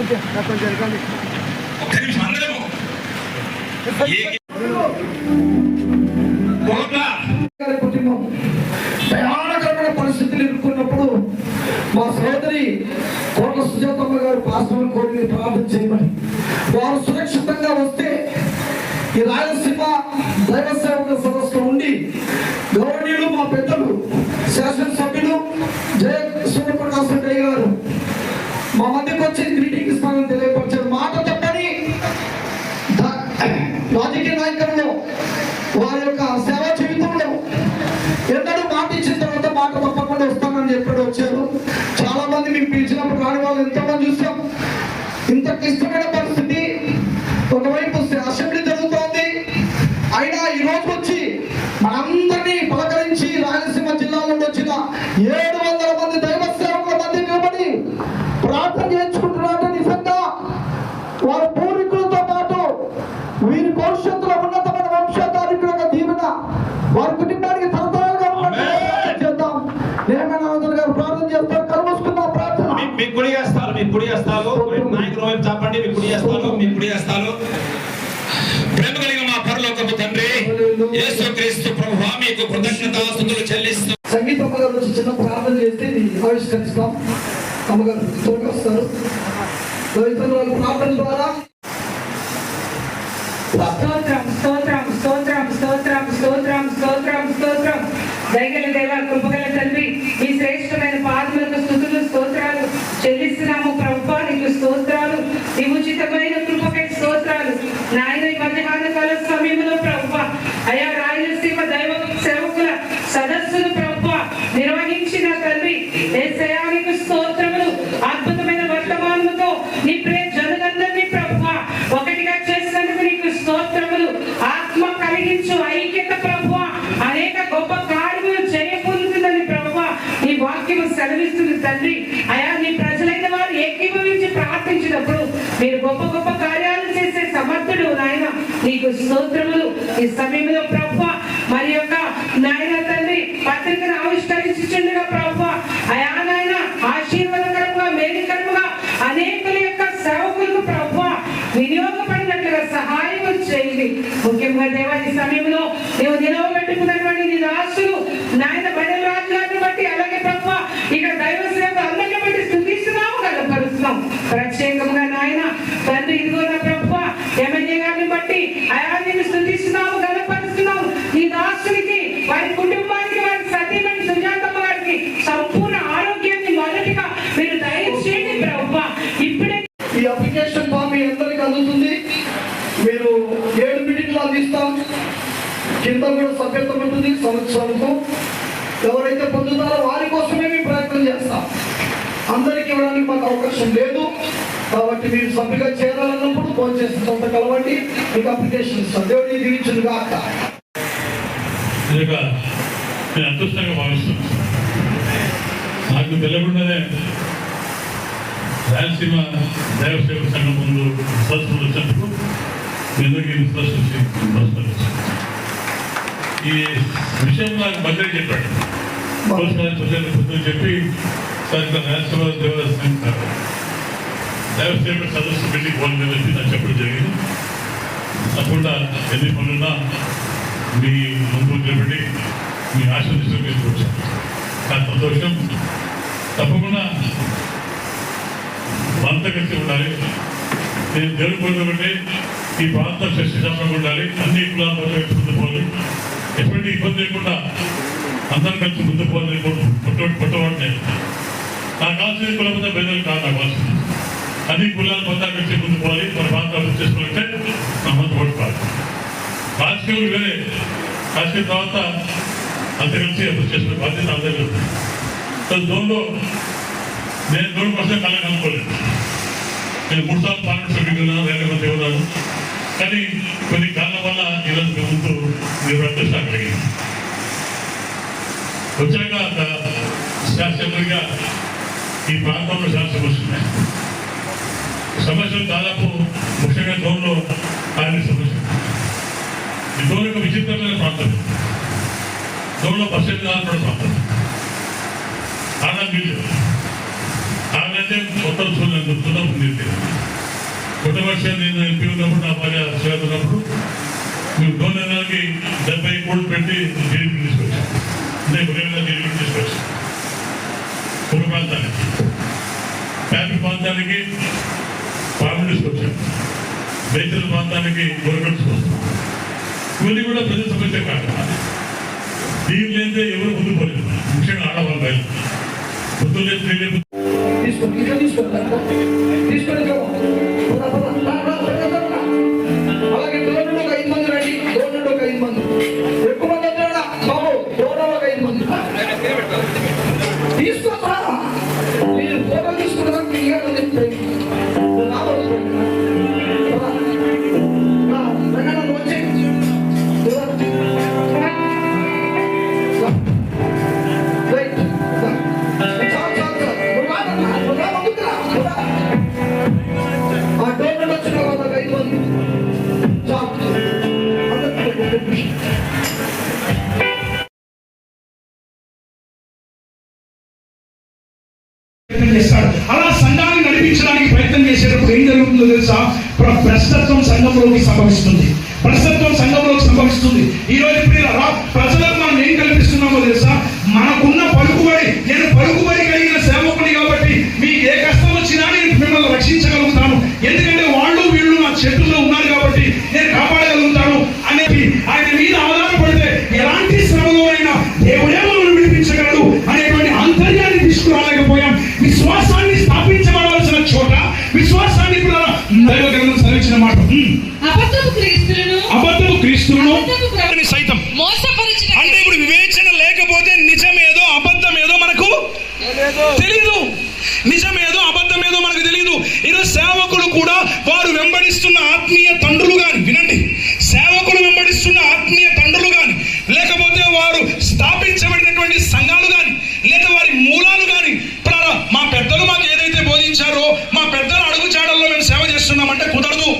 కొంచెం కొంచెం జరగండి కుటుంబం భయానకరమైన పరిస్థితులు ఎదుర్కొన్నప్పుడు మా సోదరి కోట్ల సుజాతమ్మ గారు పాస్టర్ కోరిని ప్రార్థన చేయమని. వారు సురక్షితంగా వస్తే ఈ రాయలసీమ దైవ సేవకుల సదస్సులో ఉండి గౌరవనీయులు మా పెద్దలు శాసన పిలిచినప్పుడు వాళ్ళు ఎంతమంది చూసాం? ఇంత క్లిష్టమైన పరిస్థితి. ఒకవైపు అసెంబ్లీ జరుగుతోంది. అయినా ఈ రోజు వచ్చి మనందరినీ పలకరించి రాయలసీమ జిల్లా నుండి వచ్చిన ఏడు వందల మంది దైవ సేవకుల మధ్య నిలబడి ప్రార్థన చేయించుకుంటున్నారంటే నిజంగా. వారి పూర్వీకులతో పాటు వీరి భవిష్యత్తులో ఉన్నతమైన వంశధారికుల దీవెన వారికి చేస్తారు మీ కుడి చేస్తారు నాయకుల వైపు చెప్పండి మీ కుడి చేస్తారు మీ కుడి చేస్తారు ప్రేమ కలిగిన మా పరలోకపు తండ్రి యేసు క్రీస్తు ప్రభు మీకు కృతజ్ఞతాస్తుతులు చెల్లిస్తూ సంగీత చిన్న ప్రార్థన చేస్తే ఆవిష్కరిస్తాం అమ్మగారు త్వరగా వస్తారు. ప్రార్థన ద్వారా స్తోత్రం స్తోత్రం స్తోత్రం స్తోత్రం స్తోత్రం స్తోత్రం స్తోత్రం. దయగల దేవ కృపగల తండ్రి ఈ శ్రేష్టమైన పాదములకు స్థుతులు స్తోత్రాలు చెల్లిస్తున్నాము ప్రభు నీకు స్తోత్రాలు ఈ ఉచితమైన కృపకై స్తోత్రాలు. నాయన ఈ మధ్యాహ్న కాల సమయంలో ప్రభు అయా రాయలసీమ దైవ సేవకుల సదస్సును ప్రభు నిర్వహించిన తండ్రి శయానికి స్తోత్రములు అద్భుతమైన వర్తమానముతో నీ ప్రే జనులందరినీ ప్రభు ఒకటిగా చేసినందుకు నీకు స్తోత్రములు. ఆత్మ కలిగించు ఐక్యత ప్రభు అనేక గొప్ప కార్యములు చేయబోతుందని ప్రభు నీ వాక్యము సెలవిస్తుంది తండ్రి అయా నీ ఏకీభవించి మీరు గొప్ప గొప్ప కార్యాలు చేసే సమర్థుడు నాయన. నీకు స్తోత్రములు. ఈ సమయంలో ప్రభు మరి యొక్క నాయన తండ్రి పత్రికను ఆవిష్కరించుండగా ప్రభు అయా నాయన ఆశీర్వాదకరంగా మేలుకరంగా అనేకుల యొక్క సేవకులకు ప్రభు వినియోగపడినట్లుగా సహాయం చేయండి. ముఖ్యంగా దేవా ఈ సమయంలో నీవు నిలవబెట్టుకున్నటువంటి నీ రాసులు నాయన బడల రాజ్యాన్ని బట్టి అలాగే ప్రభు ఇక్కడ దైవ సేవ అందరిని బట్టి స్థుతిస్తున్నాము కదా పరుస్తున్నాం ప్రత్యేకంగా నాయన తండ్రి ఇదిగో నా ప్రభు ఎమ్మెల్యే గారిని బట్టి అయా నేను స్థుతిస్తున్నాము గణపరుస్తున్నాము నీ దాసునికి వారి కుటుంబానికి వారి సతీమణి సుజాతమ్మ గారికి సంపూర్ణ ఆరోగ్యాన్ని మొదటిగా మీరు దయచేయండి ప్రభు ఇప్పుడే ఈ అప్లికేషన్ ఫామ్ మీ అందరికి అందుతుంది మీరు ఏడు మీటింగ్లు అందిస్తాం కింద కూడా సభ్యత్వం ఉంటుంది సంవత్సరంకు ఎవరైతే పొందుతారో వారి కోసమే మేము ప్రయత్నం చేస్తాం. అందరికి ఇవ్వడానికి మాకు అవకాశం లేదు. కాబట్టి మీరు సభ్యుగా చేరాలన్నప్పుడు ఫోన్ చేసి సొంత కలవండి. మీకు అప్లికేషన్ ఇస్తాం దేవుడిని దీవించును కాక నేను అదృష్టంగా భావిస్తున్నాను. నాకు తెలియకుండానే రాయలసీమ దైవసేవ సంఘం ముందు సదస్సులు వచ్చినప్పుడు ఎందుకు ఈ సదస్సు వచ్చి సదస్సులు ఈ విషయం నాకు మళ్ళీ చెప్పాడు. పోలీసు చెప్పి సార్ ఇక్కడ దేవస్థానం దేవ దైవసేవ సదస్సు పెళ్ళి పోలని చెప్పి నాకు చెప్పడం జరిగింది. తప్పకుండా ఎన్ని పనున్నా మీ ముందు నిలబడి మీ ఆశీర్వదించడం తీసుకొచ్చాను చాలా సంతోషం. తప్పకుండా అంత కలిసి ఉండాలి. నేను దేవుడు కోరుకుంటే ఈ ప్రాంతం శస్యశాస్త్రం ఉండాలి. అన్ని కులాల మధ్య కలిసి పోవాలి ఎటువంటి ఇబ్బంది లేకుండా అందరం కలిసి ముందు పోవాలని పుట్టబడి పుట్టబడి నాకు కావాల్సిన కులం మీద బెదలు కాదు నాకు కావాల్సింది అన్ని కులాలు పొందా కలిసి ముందు పోవాలి. మన ప్రాంతం అభివృద్ధి చేసుకుంటే నా మందు పడుకోవాలి రాజకీయాలు వేరే. రాజకీయ తర్వాత అంత కలిసి అభివృద్ధి చేసుకునే బాధ్యత నా దగ్గర నేను జోన్ కోసం కళ అనుకోలేదు నేను మూడు సార్లు పార్లమెంట్ సభ్యులు ఉన్నాను వేరే ఉన్నాను కానీ కొన్ని కారణం వల్ల ఈరోజు మీ ముందు మీరు కలిగింది వచ్చాక ఒక ఈ ప్రాంతంలో శాసన వస్తున్నాయి. సమస్యలు దాదాపు ముఖ్యంగా జోన్లో అన్ని సమస్యలు. ఈ జోన్ యొక్క విచిత్రమైన ప్రాంతం. జోన్లో పర్సెంట్ కావాలన్న ప్రాంతం. ఆనంద్ బిల్లు. ఆనందే కొత్త చూడలేదు చూద్దాం ఉంది. కొత్త వర్షాలు నేను ఎంపీ ఉన్నప్పుడు నా భార్య సేవ ఉన్నప్పుడు మేము డోన్ నెలకి డెబ్బై కోట్లు పెట్టి గెలిపి తీసుకొచ్చాం అంటే గురేలా జైలుకి తీసుకొచ్చాం ఒక ప్రాంతానికి ప్యాపి ప్రాంతానికి పాము తీసుకొచ్చాం రైతుల ప్రాంతానికి గొరగలు ఇవన్నీ కూడా ప్రజల సమస్య కాదు దీని లేదే ఎవరు ముందు పోలేదు ముఖ్యంగా ఆడవాళ్ళు రైతు పొద్దున్న లేచి తీసుకోండి తీసుకొని భ్రష్టత్వం సంఘంలోకి సంభవిస్తుంది. భ్రష్టత్వం సంఘంలోకి సంభవిస్తుంది. ఈ రోజు ప్రియులారా ప్రజలకు మనం ఏం కల్పిస్తున్నామో తెలుసా? మనకున్న పలుకుబడి నేను పలుకుబడి కలిగిన సేవకుని కాబట్టి మీకు ఏ కష్టం వచ్చినా నేను మిమ్మల్ని రక్షించగలుగుతాను. ఎందుకంటే వాళ్ళు వీళ్ళు నా చెట్టులో ఉన్నారు. కూడా వారు వెంబడిస్తున్న ఆత్మీయ తండ్రులు కానీ వినండి సేవకులు వెంబడిస్తున్న ఆత్మీయ తండ్రులు కానీ లేకపోతే వారు స్థాపించబడినటువంటి సంఘాలు కానీ లేదా వారి మూలాలు కానీ మా పెద్దలు మాకు ఏదైతే బోధించారో మా పెద్దల అడుగుచాడల్లో మేము సేవ చేస్తున్నామంటే కుదరదు.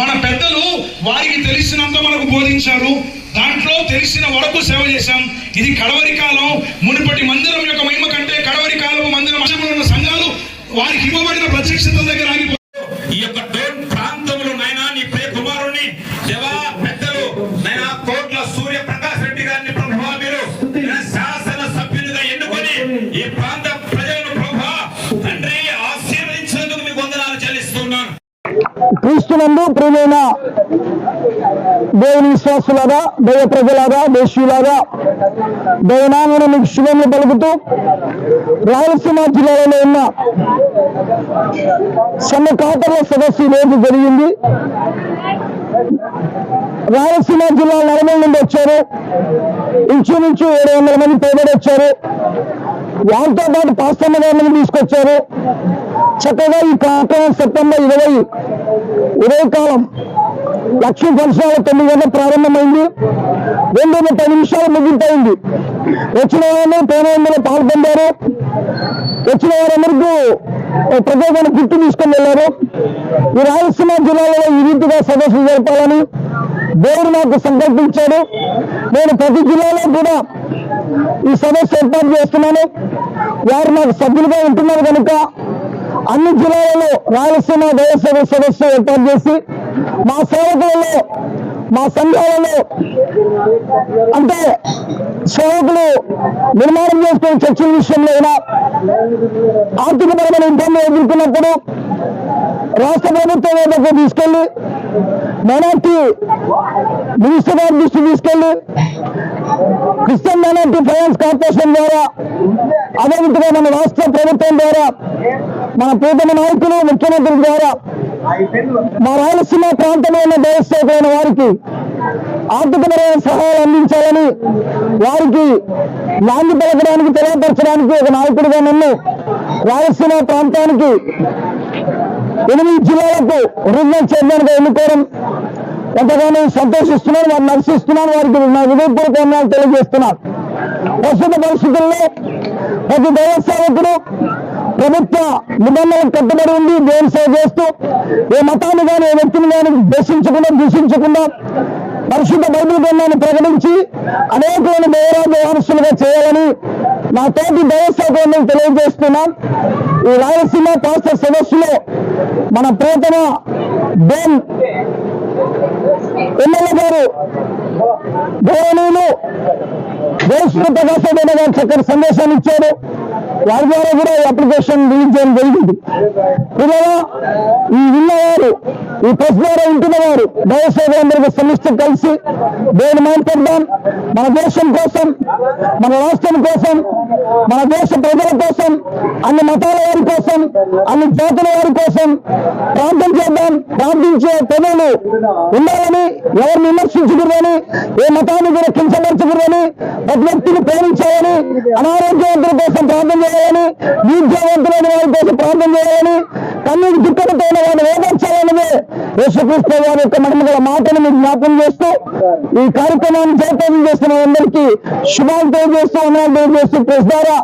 మన పెద్దలు వారికి తెలిసినంత మనకు బోధించారు. దాంట్లో తెలిసిన వరకు సేవ చేశాం. ఇది కడవరి కాలం మునుపటి మందిరం యొక్క మహిమ కంటే కడవరి కాలం మందిరం ఉన్న సంఘాలు వారికి ఇవ్వబడిన ప్రత్యక్షత దగ్గర ఆగిపో క్రీస్తునందు ప్రియమైన దేవుని విశ్వాసులాగా దైవ ప్రజలాగా దేశీయులాగా దైవనామను మీకు శుభములు పలుకుతూ రాయలసీమ జిల్లాలో ఉన్న సన్నకాతల సదస్సు ఈ రోజు జరిగింది. రాయలసీమ జిల్లా నలభై నుండి వచ్చారు. ఇంచుమించు ఏడు వందల మంది పైబడి వచ్చారు. వారితో పాటు పాస్తమ్మ గారిని తీసుకొచ్చారు. చక్కగా ఈ కార్యక్రమం సెప్టెంబర్ ఇరవై ఉదయకాలం లక్ష్మీ పరిసరాల తొమ్మిది గంటల ప్రారంభమైంది. రెండు పది నిమిషాలు ముగింపైంది. వచ్చిన వారందరూ పేదలందరూ పాల్గొన్నారు వచ్చిన వారందరికీ ప్రత్యేకమైన గుర్తు తీసుకొని వెళ్ళారు. ఈ రాయలసీమ జిల్లాలో ఈ రీతిగా సదస్సులు జరపాలని దేవుడు నాకు సంకల్పించాడు. నేను ప్రతి జిల్లాలో కూడా ఈ సదస్సు ఏర్పాటు చేస్తున్నాను. వారు నాకు సభ్యులుగా ఉంటున్నారు కనుక అన్ని జిల్లాలలో రాయలసీమ దయసేవ సదస్సు ఏర్పాటు చేసి మా సేవకులలో మా సంఘాలలో అంటే సేవకులు నిర్మాణం చేసుకునే చర్చల విషయంలో అయినా ఆర్థికపరమైన ఇబ్బందులు ఎదుర్కొన్నప్పుడు రాష్ట్ర ప్రభుత్వం వద్దకు తీసుకెళ్ళి మైనార్టీ మినిస్టర్ గారి దృష్టి తీసుకెళ్ళి క్రిస్టియన్ మైనార్టీ ఫైనాన్స్ కార్పొరేషన్ ద్వారా అదేవిధంగా మన రాష్ట్ర ప్రభుత్వం ద్వారా మన ప్రీతమ నాయకులు ముఖ్యమంత్రి ద్వారా మా రాయలసీమ ప్రాంతంలో ఉన్న దేవస్థాపైన వారికి ఆర్థికపరమైన సహాయాలు అందించాలని వారికి నాంది పలకడానికి తెలియపరచడానికి ఒక నాయకుడిగా నన్ను రాయలసీమ ప్రాంతానికి ఎనిమిది జిల్లాలకు రీజనల్ చైర్మన్గా ఎన్నుకోవడం ఎంతగానో సంతోషిస్తున్నాను వారిని నర్శిస్తున్నాను వారికి నా వివేకపూర్వక వందనాలు తెలియజేస్తున్నాను. ప్రస్తుత పరిస్థితుల్లో ప్రతి దైవ ప్రభుత్వ నిబంధనలకు కట్టుబడి ఉంది దేవుని సేవ చేస్తూ ఏ మతాన్ని కానీ ఏ వ్యక్తిని కానీ దర్శించకుండా దూషించకుండా పరిశుద్ధ బైబిల్ గ్రంథాన్ని ప్రకటించి అనేకమైన దేవరాజ వారసులుగా చేయాలని నా తోటి దైవ తెలియజేస్తున్నాను. ఈ రాయలసీమ పాస్టర్ సదస్సులో మన ప్రియతమ బెన్ ఎమ్మెల్యే గారు గౌరవనీయులు దేశ ప్రకాశం గారు చక్కటి సందేశాన్ని ఇచ్చారు. వారి ద్వారా కూడా అప్లికేషన్ రిలీజ్ చేయడం జరిగింది. పిల్లల ఈ విన్నవారు ఈ ప్రెస్ ద్వారా వింటున్న వారు దయచేసి అందరికీ సమిష్టి కలిసి దేవుని మాట్లాడదాం మన దేశం కోసం మన రాష్ట్రం కోసం మన దేశ ప్రజల కోసం అన్ని మతాల వారి కోసం అన్ని జాతుల వారి కోసం ప్రార్థన చేద్దాం. ప్రార్థించే ప్రజలు ఉండాలని ఎవరిని విమర్శించకూడదని ఏ మతాన్ని కూడా కించపరచకూడదని ప్రతి వ్యక్తిని ప్రేమించాలని అనారోగ్యవంతుల కోసం ప్రార్థన చేయాలని విద్యావంతులైన వారి కోసం ప్రార్థన చేయాలని కన్నీటి దుఃఖంతో ఉన్న వారిని వేధించాలన్నదే యేసుక్రీస్తు వారి యొక్క మహిమ గల మాటను మీకు జ్ఞాపకం చేస్తూ ఈ కార్యక్రమాన్ని జయప్రదం చేస్తున్న అందరికీ శుభాలు తెలియజేస్తూ ఉన్నాను తెలియజేస్తూ ప్రెస్ ద్వారా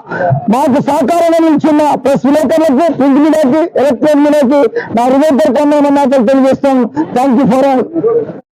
మాకు సహకారంగా నిలిచిన ప్రెస్ విలేకరులకు ప్రింట్ మీడియాకి ఎలక్ట్రానిక్ మీడియాకి నా హృదయ హృదయపూర్వకమైన మాటలు తెలియజేస్తాను థ్యాంక్ యూ ఫర్ ఆల్.